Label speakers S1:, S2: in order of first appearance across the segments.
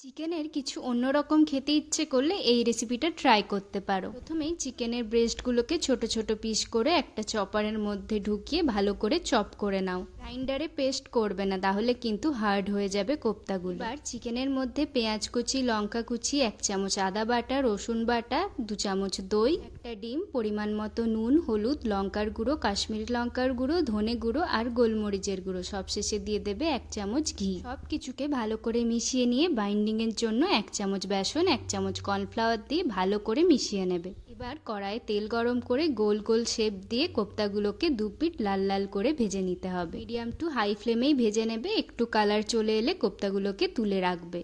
S1: চিকেনের কিছু অন্যরকম খেতে ইচ্ছে করলে এই রেসিপিটা ট্রাই করতে পারো। প্রথমেই চিকেনের ব্রেস্টগুলোকে ছোট ছোট পিস করে একটা চপারের মধ্যে ঢুকিয়ে ভালো করে চপ করে নাও। গ্রাইন্ডারে পেস্ট করবে না, তাহলে কিন্তু হার্ড হয়ে যাবে কোপ্তাগুলো। এবার চিকেনের মধ্যে পেঁয়াজ কুচি, লঙ্কা কুচি, এক চামচ আদা বাটা, রসুন বাটা, দু চামচ দই, একটা ডিম, পরিমাণ মতো নুন, হলুদ, লঙ্কার গুঁড়ো, কাশ্মীরি লঙ্কার গুঁড়ো, ধনে গুঁড়ো আর গোলমরিচের গুঁড়ো। সবশেষে দিয়ে দেবে এক চামচ ঘি। সব কিছুকে ভালো করে মিশিয়ে নিয়ে বাইন্ডিং এর জন্য এক চামচ বেসন, এক চামচ কর্নফ্লাওয়ার দিয়ে ভালো করে মিশিয়ে নেবে। এবার কড়াইয়ে তেল গরম করে গোল গোল শেপ দিয়ে কোপ্তাগুলোকে দু পিট লাল লাল করে ভেজে নিতে হবে। মিডিয়াম টু হাই ফ্লেমেই ভেজে নেবে, একটু কালার চলে এলে কোপ্তাগুলোকে তুলে রাখবে।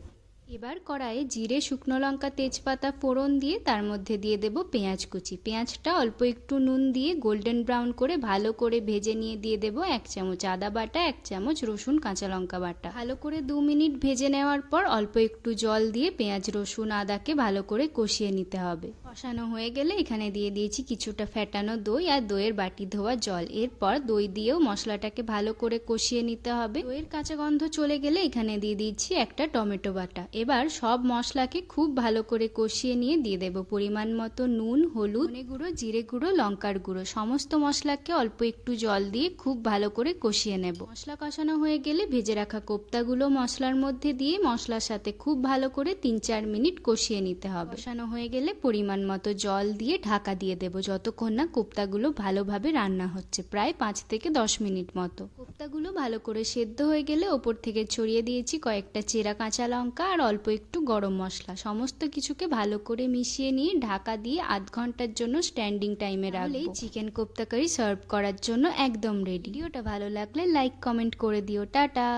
S1: এবার কড়াইয়ে জিরে, শুকনো লঙ্কা, তেজপাতা, ফোড়ন দিয়ে তার মধ্যে দিয়ে দেব পেঁয়াজ কুচি। পেঁয়াজটা অল্প একটু নুন দিয়ে গোল্ডেন ব্রাউন করে ভালো করে ভেজে নিয়ে দিয়ে দেব এক চামচ আদা বাটা, এক চামচ রসুন, কাঁচা লঙ্কা বাটা। ভালো করে দু মিনিট ভেজে নেওয়ার পর অল্প একটু জল দিয়ে পেঁয়াজ, রসুন, আদাকে ভালো করে কষিয়ে নিতে হবে। কষানো হয়ে গেলে এখানে দিয়ে দিয়েছি কিছুটা ফ্যাটানো দই আর দইয়ের বাটি ধোয়া জল। এরপর দই দিয়েও মশলাটাকে ভালো করে কষিয়ে নিতে হবে। দইয়ের কাঁচা গন্ধ চলে গেলে এখানে দিয়ে দিচ্ছি একটা টমেটো বাটা। এবার সব মশলাকে খুব ভালো করে কষিয়ে নিয়ে দিয়ে দেব পরিমাণ মতো নুন, হলুদ, ধনে গুঁড়ো, জিরে গুঁড়ো, লঙ্কার গুঁড়ো। সমস্ত মশলাকে অল্প একটু জল দিয়ে খুব ভালো করে কষিয়ে নেব। মশলা কষানো হয়ে গেলে ভেজে রাখা কোপ্তাগুলো মশলার মধ্যে দিয়ে মশলার সাথে খুব ভালো করে তিন চার মিনিট কষিয়ে নিতে হবে। কষানো হয়ে গেলে পরিমাণ মতো জল দিয়ে ঢাকা দিয়ে দেব যতক্ষণ না কোপ্তাগুলো ভালোভাবে রান্না হচ্ছে, প্রায় পাঁচ থেকে দশ মিনিট মতো। কোপ্তাগুলো ভালো করে সেদ্ধ হয়ে গেলে ওপর থেকে ছড়িয়ে দিয়েছি কয়েকটা চেরা কাঁচা লঙ্কা আর অল্প একটু গরম মশলা। সমস্ত কিছুকে ভালো করে মিশিয়ে নিয়ে ঢাকা দিয়ে আধ ঘণ্টার জন্য স্ট্যান্ডিং টাইমে রাখলেই চিকেন কোপ্তা কারি সার্ভ করার জন্য একদম রেডি ভিডিওটা ভালো লাগলে লাইক কমেন্ট করে দিও। টাটা!